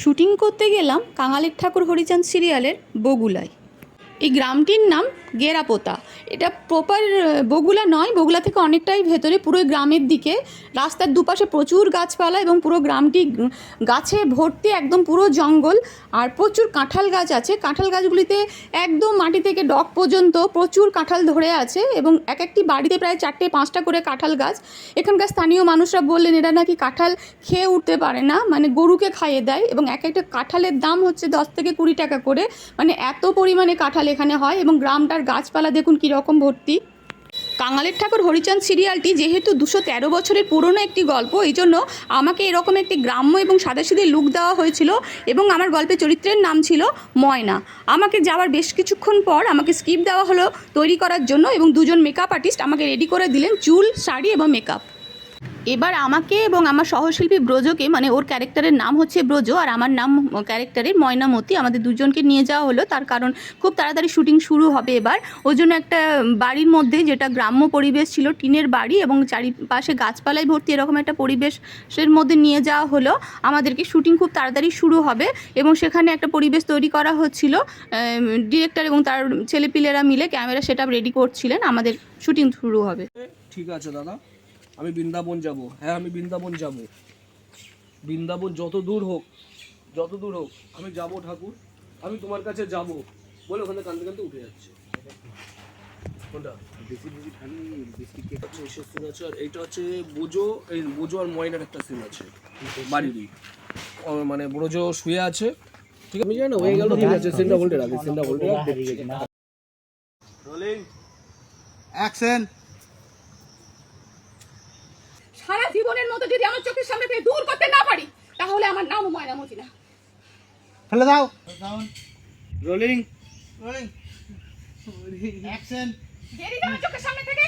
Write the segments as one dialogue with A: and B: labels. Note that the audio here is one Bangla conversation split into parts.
A: শুটিং করতে গেলাম কাঙালের ঠাকুর হরিচাঁদ সিরিয়ালের বগুলায়। এই গ্রামটির নাম গেরাপোতা। এটা প্রপার বগুলা নয়, বগুলা থেকে অনেকটাই ভেতরে, পুরো গ্রামের দিকে। রাস্তার দুপাশে প্রচুর গাছপালা এবং পুরো গ্রামটি গাছে ভর্তি একদম পুরো জঙ্গল। আর প্রচুর কাঁঠাল গাছ আছে। কাঁঠাল গাছগুলিতে একদম মাটি থেকে ডক পর্যন্ত প্রচুর কাঁঠাল ধরে আছে এবং এক একটি বাড়িতে প্রায় চারটে, পাঁচটা করে কাঁঠাল গাছ। এখানকার স্থানীয় মানুষরা বললেন, এরা নাকি কাঁঠাল খেয়ে উঠতে পারে না মানে গরুকে খাইয়ে দেয় এবং এক একটা কাঁঠালের দাম হচ্ছে দশ থেকে কুড়ি টাকা করে। মানে এত পরিমাণে কাঁঠাল এখানে হয় এবং গ্রামটার গাছপালা দেখুন কীরকম ভর্তি। কাঙালের ঠাকুর হরিচাঁদ সিরিয়ালটি যেহেতু দুশো তেরো বছরের পুরনো একটি গল্প এই জন্য আমাকে এরকম একটি গ্রাম্য এবং সাদাসিধে লুক দেওয়া হয়েছিল এবং আমার গল্পের চরিত্রের নাম ছিল ময়না। আমাকে যাওয়ার বেশ কিছুক্ষণ পর আমাকে স্কিপ দেওয়া হলো তৈরি করার জন্য এবং দুজন মেকআপ আর্টিস্ট আমাকে রেডি করে দিলেন চুল, শাড়ি এবং মেকআপ এবার আমাকে এবং আমার সহশিল্পী ব্রজকে মানে ওর ক্যারেক্টারের নাম হচ্ছে ব্রজ আর আমার নাম ক্যারেক্টারের ময়নামতি, আমাদের দুজনকে নিয়ে যাওয়া হলো। তার কারণ খুব তাড়াতাড়ি শুটিং শুরু হবে এবার। ওই জন্য একটা বাড়ির মধ্যে যেটা গ্রাম্য পরিবেশ ছিল, টিনের বাড়ি এবং চারিপাশে গাছপালায় ভর্তি এরকম একটা পরিবেশের মধ্যে নিয়ে যাওয়া হলো। আমাদেরকে শুটিং খুব তাড়াতাড়ি শুরু হবে এবং সেখানে একটা পরিবেশ তৈরি করা হচ্ছিল। ডিরেক্টর এবং তার ছেলেপিলেরা মিলে ক্যামেরা সেটা রেডি করছিলেন। আমাদের শুটিং শুরু হবে।
B: ঠিক আছে দাদা। আমি বৃন্দাবন যাব। হ্যাঁ আমি বৃন্দাবন যাব। বৃন্দাবন যত দূর হোক যত দূর হোক আমি যাব ঠাকুর। আমি তোমার কাছে যাব বলে ওখানে কান্দতে কান্দতে উঠে যাচ্ছে। কোনটা? আচ্ছা, এসব scene আছে, আর এইটা হচ্ছে বোজো এই বোজো আর ময়নার একটা সিন আছে। বাড়িরই মানে ব্রজ শুয়ে আছে। ঠিক আছে? আমি জানি না হয়ে গেল ঠিক আছে সিনটা হোল্ডে রাখি সিনটা হোল্ডে রাখ দেখছি।
C: রোলিং অ্যাকশন
A: সারা জীবনের মতো যদি আমার চোখের সামনে থেকে দূর করতে না পারি তাহলে আমার নাম ময়নামতি না
C: ফেলে দাও। রোলিং রোলিং অ্যাকশন
A: বেরিয়ে যা আমার চোখের সামনে থেকে।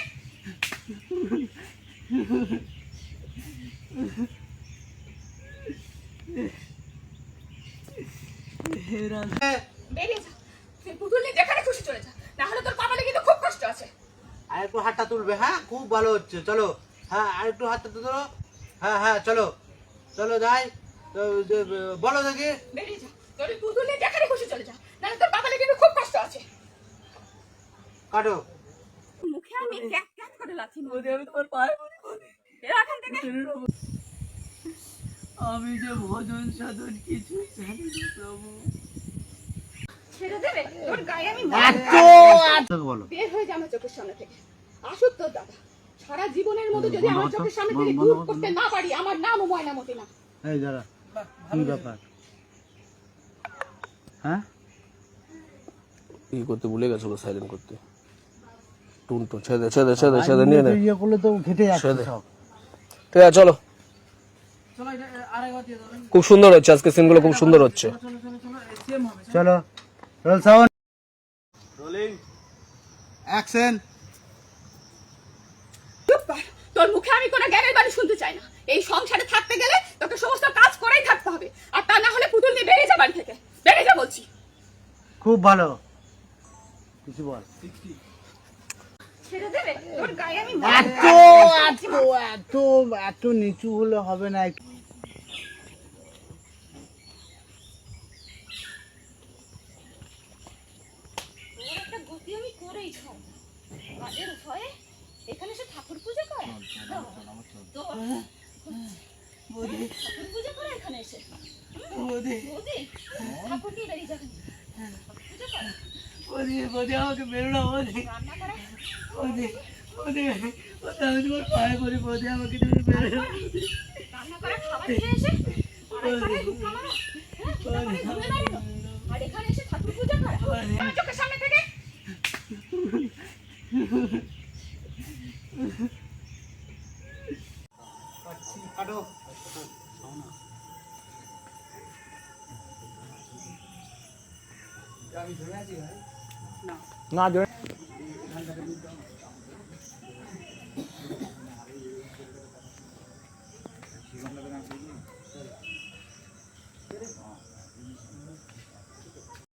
A: বেরিয়ে যা। পুতুল নিয়ে যেখানে খুশি চলে যা। না হলে তোর কপালে কিন্তু খুব কষ্ট আছে।
C: আর একটু হাতটা তুলবে হ্যাঁ? খুব ভালো হচ্ছে চলো। হ্যাঁ আর একটু হাতটা তুলো হ্যাঁ হ্যাঁ চলো। চলো যাই। তো, বলো দেখি।
A: বেরিয়ে যা। তোর এই যেখানে খুশি চলে যা। না তোর কপালে কিন্তু খুব কষ্ট আছে।
C: কাটো।
A: মুখে আমি ক্যাক ক্যাক করে লাথি মারবো। আমি তোমার পায়ে এখান থেকে
D: আমি যে ভজন সাধন কিছু জানি না প্রভু।
A: ছেড়ে দেবে? তোর গায়ে আমি
C: এত বলো।
A: বের হয়ে যা আমার চোখের সামনে থেকে। আসুক তোর দাদা। সারা জীবনের মতো যদি আমার চোখের সামনে থেকে দূর করতে না পারি আমার নাম ময়নামতি না।
C: এই কি ব্যাপার? হ্যাঁ?
B: ই করতে ভুলে গেছিল সাইলেন্ট করতে। টুন টুন ছেদে ছেদে ছেদে ছেদে নিয়ে নে।
C: ইয়ে করলে তো ঘেটে যাচ্ছে সব।
B: ঠিক আছে চলো। খুব সুন্দর হচ্ছে আজকে সিনগুলো খুব সুন্দর হচ্ছে।
D: চলো চলো চলো সেম হবে
C: চলো। Roll sound. রোলিং অ্যাকশন
A: তোর মুখে আমি কোনো জ্ঞানের বাণী শুনতে চাই না। এই সংসারে থাকতে গেলে তোকে সমস্ত কাজ করেই থাকতে হবে। আর তা না হলে পুতুল নিয়ে বেরিয়ে যা বাড়ি থেকে। বেরিয়ে যা বলছি।
C: খুব ভালো। কিছু বল। এত এত এত এত নিচু হলে হবে না।
A: এখানে সে
D: আমাকে বেরো না বৌদি। বৌদি বৌদি আমি তোমার পায়ে পড়ি বৌদি আমাকে তুমি বেরো
A: হ্যাঁ। আর এখানে এসে ঠাকুর পূজা করা। চোখের সামনে থেকে।
B: না